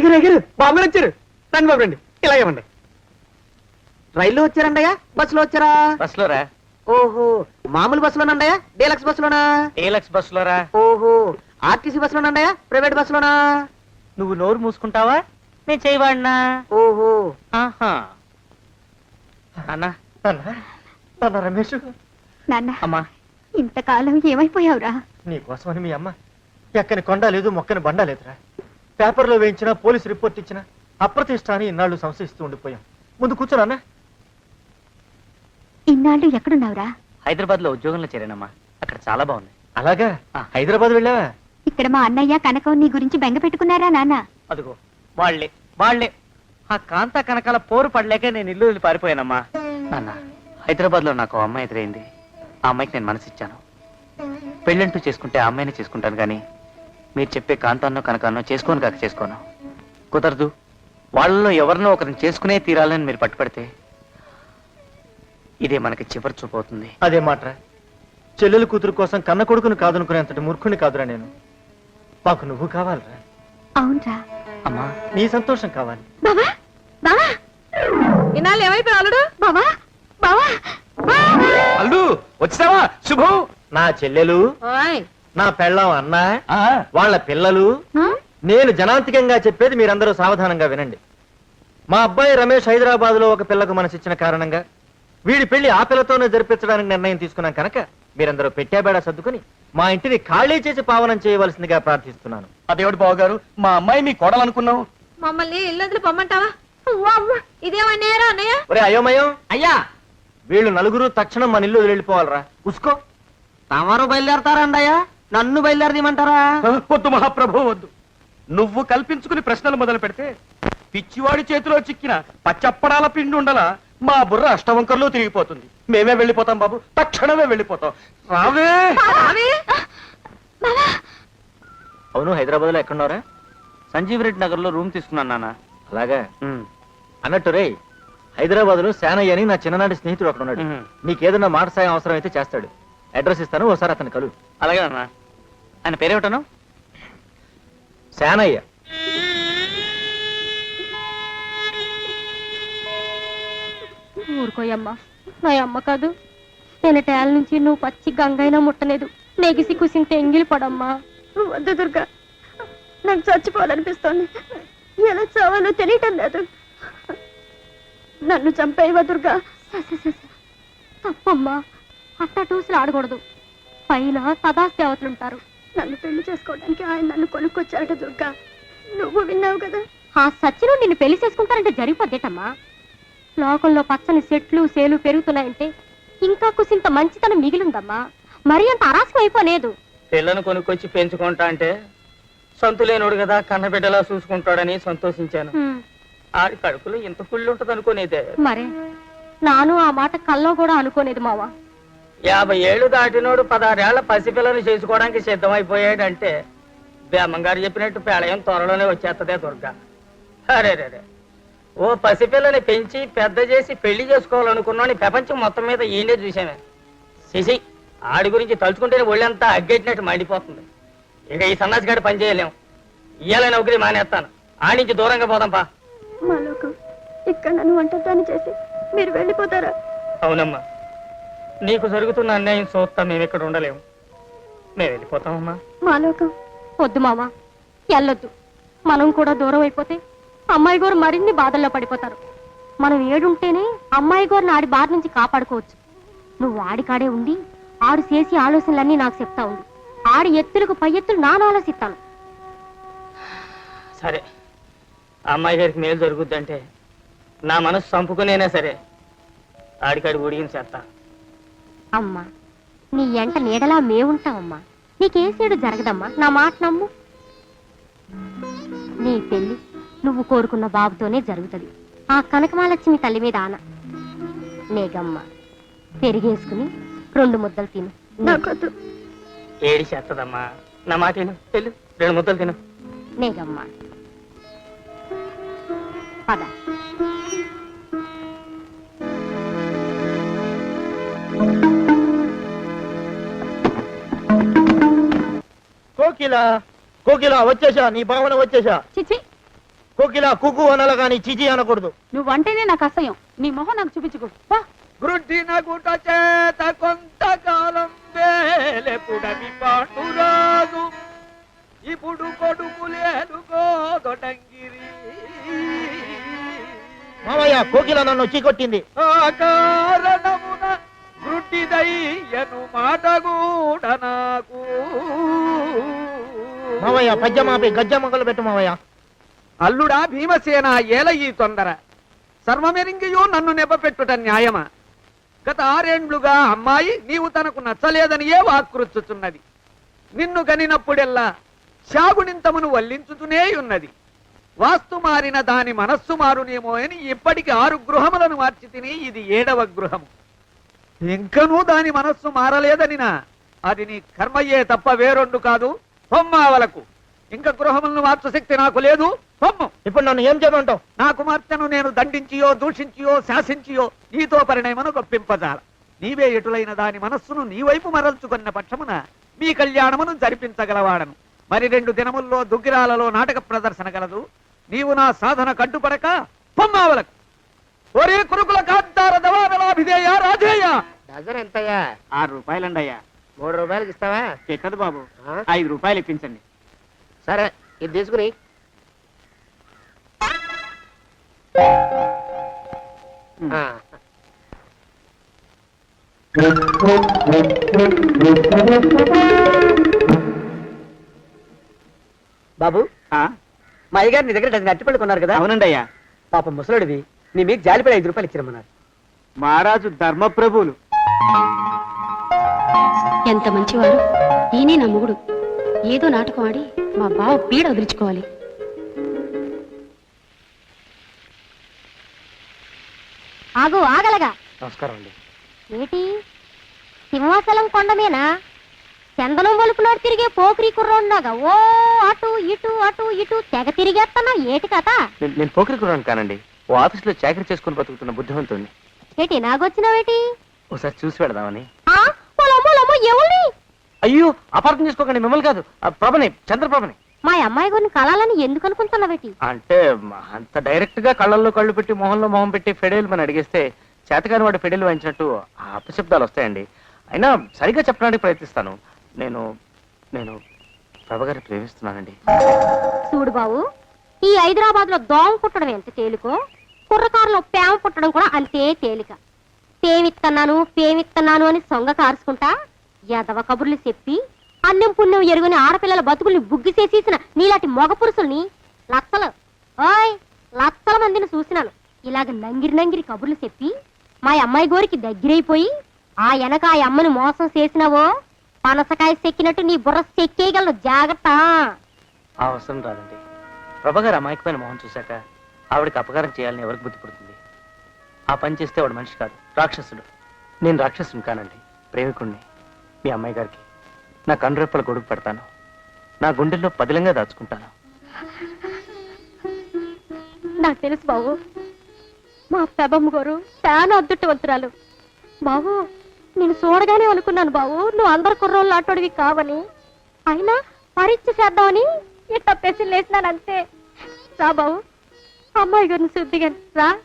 అయ్యారు అయ్యారు బాబు వచ్చారు. రండి బాబు రండి. ఇలా ఇవ్వండి రైల్లో వచ్చారండయ్యా? బస్సులో వచ్చారా? బస్సులో రా ఓహో మామూలు బస్సులోనండయ్యా? డీలక్స్ బస్సులోనా? డీలక్స్ బస్సులో రా ఓహో ఆర్టీసీ బస్సులోనండయ్యా? ప్రైవేట్ బస్సులోనా? నువ్వు నోరు మూసుకుంటావా? నేను చేయవాడినా? ఓహో. ఆహా. అన్నా నాన్న రమేష్. నాన్న అమ్మా. ఇంతకాలం ఏమైపోయావురా? నీకోసమని మీ అమ్మ ఎక్కని కొండ లేదు మొక్కని బండ లేదురా. పేపర్లో వేయించినా పోలీస్ రిపోర్ట్ ఇచ్చినా అప్రతిష్ట అని ఇన్నాళ్ళు సంశయిస్తూ ఉండిపోయాం. ముందు కూర్చోనన్నా ఇన్నాళ్ళు ఎక్కడున్నావురా? హైదరాబాద్లో ఉద్యోగంలో చేరానమ్మా. అక్కడ చాలా బాగుంది. అలాగా? ఆ. హైదరాబాద్ వెళ్ళావా? ఇక్కడ మా అన్నయ్య కనకం నీ గురించి బెంగ పెట్టుకున్నారా నాన్న? అదిగో వాళ్ళే వాళ్ళే. ఆ కాంత కనకాల పోరు పడలేక నేను ఇల్లు వదిలి పారిపోయానమ్మా. నాన్న హైదరాబాద్లో నాకు అమ్మాయి ఎదురైంది. ఆ అమ్మాయికి నేను మనసిచ్చాను. పెళ్ళంటూ చేసుకుంటే ఆ అమ్మాయిని చేసుకుంటాను కానీ మీరు చెప్పే కాంతాన్నో కనకాన్నో చేసుకోను కాక చేసుకోను. కుదరదు. వాళ్ళలో ఎవరినో ఒకరిని చేసుకునే తీరాలని మీరు పట్టుపడితే ఇదే మనకి చివరి చూపు అవుతుంది. అదే మాట్రా చెల్లెలు కూతురు కోసం కన్న కొడుకును కాదనుకునేంతటి మూర్ఖుని కాదురా నేను. మాకు నువ్వు కావాలిరా. అవునరా. అమ్మా. నీ సంతోషం కావాలి. బావా బావా. ఇన్నాళ్ళు ఏమైపోయి అల్లుడు? బావా బావా అల్లు వచ్చావా శుభం. నా చెల్లెలు. ఓయ్ నా పెళ్ళాం అన్న వాళ్ళ పిల్లలు? నేను జనాంతికంగా చెప్పేది మీరందరూ సావధానంగా వినండి. మా అబ్బాయి రమేష్ హైదరాబాద్లో ఒక పిల్లకు మనసిచ్చిన కారణంగా వీడి పెళ్ళి ఆ పిల్లతోనే జరిపించడానికి నిర్ణయం తీసుకున్నాం కనుక మీరందరూ పెట్టేబేడా సర్దుకుని మా ఇంటిని ఖాళీ చేసి పావనం చేయవలసిందిగా ప్రార్థిస్తున్నాను. అదేవిడు బాబు గారు మా అమ్మాయి మీ కోడలనుకున్నాం మమ్మల్ని ఇల్లు పొమ్మంటావా? ఒరే అయోమయం. అయ్యా! వీళ్ళు నలుగురు తక్షణం మన ఇల్లు వెళ్ళిపోవాలరా ఉసుకో. తమరు బయలుదేరతారండయ్యా. నన్ను బయలుదేరదీమంటారా వద్దు మహాప్రభు వద్దు. నువ్వు కల్పించుకుని ప్రశ్నలు మొదలు పెడితే పిచ్చివాడి చేతిలో చిక్కిన పచ్చప్పడాల పిండి ఉండలా మా బుర్ర అష్టవంకర్లో తిరిగిపోతుంది. మేమే వెళ్ళిపోతాం బాబు. తక్షణమే వెళ్ళిపోతాం. రావే! అవును హైదరాబాద్లో ఎక్కడున్నారా సంజీవ్ రెడ్డి నగర్లో రూమ్ తీసుకున్నాను నాన్న. అలాగా? అన్నట్టు రే హైదరాబాద్లో శానయ్య అని నా చిన్ననాటి స్నేహితుడు అక్కడ ఉన్నాడు. నీకేదన్నా మాట సాయం అవసరం అయితే చేస్తాడు. అడ్రస్ ఇస్తాను ఒకసారి అతను కలు. అలాగే నాన్న. ఆయన పేరేమిటను? శానయ్య. ఊరుకోయమ్మా. నా అమ్మ కాదు. ఎనటేళ్ళ నుంచి నువ్వు పచ్చి గంగైనా ముట్టలేదు. నెగిసి కుసింటే ఎంగిలి పడమ్మా. వద్దు దుర్గా. నాకు చచ్చిపోవాలనిపిస్తోంది. ఎలా చావాలో తెలియటం లేదు. నన్ను చంపేవా దుర్గా? తప్పమ్మా. అట్టా టూసులు ఆడకూడదు. పైన సదాసేవతలుంటారు నన్ను పెళ్ళి చేసుకోవడానికి ఆయన నన్ను కొనుక్కొచ్చారట దుర్గా. నువ్వు విన్నావు కదా? ఆ సచ్చిను నిన్ను పెళ్ళి చేసుకుంటారంటే జరిగిపోద్దేటమ్మా? లోకంలో పచ్చని చెట్లు సేలు పెరుగుతున్నాయంటే ఇంకా కుసింత మంచితనం మిగిలిందమ్మా. మరి అంత అరాచకం అయిపోలేదు. పిల్లను కొనుక్కొచ్చి పెంచుకుంటా అంటే సంతులేనోడు కదా కన్నబిడ్డలా చూసుకుంటాడని సంతోషించాను. ఆడి కడుపులో ఇంత కుళ్ళు ఉంటది అనుకునేదే మరే నాను ఆ మాట కల్లో కూడా అనుకోలేదు మావా? యాభై ఏళ్ళు దాటినోడు పదహారేళ్ళ పసిపిల్లని చేసుకోవడానికి సిద్ధమైపోయాడంటే బేమంగారు చెప్పినట్టు పేళయం త్వరలోనే వచ్చేస్తదే దుర్గా. అరే రే ఓ పసిపిల్లని పెంచి పెద్ద చేసి పెళ్ళి చేసుకోవాలనుకున్నాని ప్రపంచం మొత్తం మీద ఈయనే చూసామే శశి ఆడి గురించి తలుచుకుంటేనే ఒళ్ళంతా అగ్గెట్టినట్టు మండిపోతుంది. ఇక ఈ సన్నాసి గడి పని చేయలేం. ఇయ్యాల నౌకరి మానేస్తాను. ఆ నుంచి దూరంగా పోదాం పా. ఇక్కడ నన్ను చేసి మీరు వెళ్ళిపోతారా? అవునమ్మా. నీకు జరుగుతున్న అన్యాయం చూస్తా మేము ఇక్కడ ఉండలేము. మేము వెళ్ళిపోతామమ్మా మాలోకం వద్దు మామ. వెళ్ళొద్దు. మనం కూడా దూరం అయిపోతే అమ్మాయి గారు మరిన్ని బాధల్లో పడిపోతారు. మనం ఏడుంటేనే అమ్మాయి గారిని ఆడి బాధ నుంచి కాపాడుకోవచ్చు. నువ్వు ఆడికాడే ఉండి ఆడు చేసి ఆలోచనలన్నీ నాకు చెప్తా ఉండు. ఆడి ఎత్తులకు పై ఎత్తులు నాను ఆలోచిస్తాను. సరే. అమ్మాయి గారికి మేలు జరుగుద్దంటే నా మనసు చంపుకునేనా సరే? ఆడికాడి ఉడిగిన చేస్తా అమ్మా నీ ఎంట నీడలా మేవుంటావమ్మా. నీకేసేడు జరగదమ్మా నా మాట నమ్ము. నీ పెళ్ళి నువ్వు కోరుకున్న బాబుతోనే జరుగుతుంది. ఆ కనకమాలక్ష్మి తల్లి మీద ఆన. నేగమ్మ పెరిగేసుకుని రెండు ముద్దలు తిను. నాకొద్దు. ఏడి చేస్తదమ్మా నా మాట విను. రెండు ముద్దలు తిను. నేగమ్మ పద. కోకిల కోకిల వచ్చేసా నీ భావన వచ్చేసా చిచి కోకిల కుకు అనాల గాని చిచి అనకూడదు. నువ్వంటేనే నాకు అసహ్యం. నీ మొహం నాకు చూపించుకో పో. గ్రుడ్డిన గుట చేత కొంతకాలం వేలెపుడమి పాండురాజు ఇప్పుడు కొడుకు లేదుగోదొటంగిరి మామయ్య కోకిల నన్ను చీకొట్టింది. ఆ కారణమున గ్రుడ్డిదయ్యను మాట కూడా నాకు మామయ్య పద్యమాపి గజ్జ మొగలు పెట్టు అల్లుడా భీమసేన ఏల ఈ తొందర? సర్వమెరింగియో నన్ను నెపపెట్టుట న్యాయమా? గత ఆరేండ్లుగా అమ్మాయి నీవు తనకు నచ్చలేదనియే వాకృచ్చుచున్నది. నిన్ను గనినప్పుడెల్లా శాగునింతమును వల్లించుతూనే ఉన్నది. వాస్తు మారిన దాని మనస్సు మారునేమో అని ఇప్పటికి ఆరు గృహములను మార్చి తిని ఇది ఏడవ గృహము. ఇంకనూ దాని మనస్సు మారలేదనినా అది నీ కర్మయ్యే తప్ప వేరొండు కాదు పొమ్మావలకు ఇంకా గృహములను మార్చు శక్తి నాకు లేదు. పొమ్ము ఇప్పుడు నన్ను ఏం చేయమంటావు? నా కుమార్తెను నేను దండించియో దూషించియో శాసించియో నీతో పరిణయమను గొప్పింపజాల. నీవే ఎటులైన దాని మనస్సును నీ వైపు మరల్చుకున్న పక్షమున మీ కళ్యాణమును జరిపించగలవాడను. మరి రెండు దినముల్లో దుగ్గిరాలలో నాటక ప్రదర్శన గలదు. నీవు నా సాధన కట్టుపడక పొమ్మావలకు. ఒరే కురుకుల కాంతార దవాబలాభిధేయ రాధేయ డజన్ ఎంతయ్యా? ఆరు రూపాయలండి అయ్యా మూడు రూపాయలకి ఇస్తావా ఎక్కదు బాబు? ఐదు రూపాయలు ఇప్పించండి. సరే ఇది తీసుకుని. బాబు మా అయ్యగారు నీ దగ్గర డజన్ అట్టిపళ్ళు కొన్నారు కదా. అవునండి అయ్యా. పాప ముసలుడివి నీ మీకు జాలిపడి ఐదు రూపాయలు ఇచ్చిరమ్మన్నారు. మహారాజు ధర్మప్రభువులు. ఎంత మంచివాడు. ఈయనే నా మొగుడు. ఏదో నాటకం ఆడి మా బావ పీడ వదిలించుకోవాలి. ఆగు ఆగలగా. నమస్కారం అండి. ఏటి సింహాచలం కొండమేనా చందనం వలుపునాడు తిరిగే పోకిరి కుర్రోడ్లాగా. ఓ అటు ఇటు అటు ఇటు తెగ తిరిగేస్తున్నా ఏటి కథ? నేను- నేను పోకరి కురాను కానండి. ఓ ఆఫీస్లో చాకరీ చేసుకుని బతుకుతున్న బుద్ధిమంతుడిని ఏటి నాగొచ్చినావేటి? ఒకసారి చూసి పెడదామని. ఆ పొలమ్మో ఎవరిని? అయ్యో అపార్థం చేసుకోకండి మిమ్మల్ని కాదు. ఆ ప్రభని చంద్రప్రభని. మా అమ్మాయి గారిని కలాలని ఎందుకు అనుకుంటున్నావేటి అంటే అంత డైరెక్ట్గా కళ్ళల్లో కళ్ళు పెట్టి మొహంలో మొహం పెట్టి ఫెడేలు అని అడిగేస్తే చేతకాని వాడు ఫెడేలు వాయించినట్టు ఆ అపశబ్దాలు వస్తాయండి. అయినా సరిగా చెప్పడానికి ప్రయత్నిస్తాను. నేను నేను ప్రభ గారిని ప్రేమిస్తున్నానండి. చూడు బాబు ఈ హైదరాబాద్లో దోమ పుట్టడం ఎంత తేలికో కుర్రకారులో ప్రేమ పుట్టడం కూడా అంతే తేలిక. పేమిత్తన్నాను పేమిత్తన్నాను అని సొంగ కారుచుకుంటా యాదవ కబుర్లు చెప్పి అన్నం పుణ్యం ఎరుగుని ఆడపిల్లల బతుకుల్ని బుగ్గిసేసేసిన నీలాంటి మగ పురుషుల్ని లచ్చలు ఓయ్ లచ్చల మందిని చూసినాను. ఇలాగ నంగిరి నంగిరి కబుర్లు చెప్పి మా అమ్మాయి గోరికి దగ్గరైపోయి ఆ వెనక ఆ అమ్మని మోసం చేసినావో? పనసకాయ చెక్కినట్టు నీ బుర్ర చెక్కేయగలను జాగ్రత్త. అవసరం రాదండి. ప్రభగారు అమాయకమైన మొహం చూశాక ఆవిడకి అపకారం చేయాలని ఎవరికి బుద్ధి పుడుతుంది? ఆ పని చేస్తే వాడు మనిషి కాదు రాక్షసుడు. నేను రాక్షసుని కానండి ప్రేమికుణ్ణి. మీ అమ్మాయి గారికి. నా కనురెప్పల గొడుగు పెడతాను. నా గుండెల్లో పదిలంగా దాచుకుంటాను. నాకు తెలుసు బాబు. మా పెబమ్మ గారు చాలా అద్దుట్టవంతురాలు బావు నేను చూడగానే అనుకున్నాను బాబు నువ్వు అందరు కుర్రోళ్ళు ఆటోడివి కావని. అయినా పరీక్ష చేద్దామని ఇట్ట పెసిల్ అంతే రా బాబు. అమ్మాయి గారిని శుద్ధిగా రా.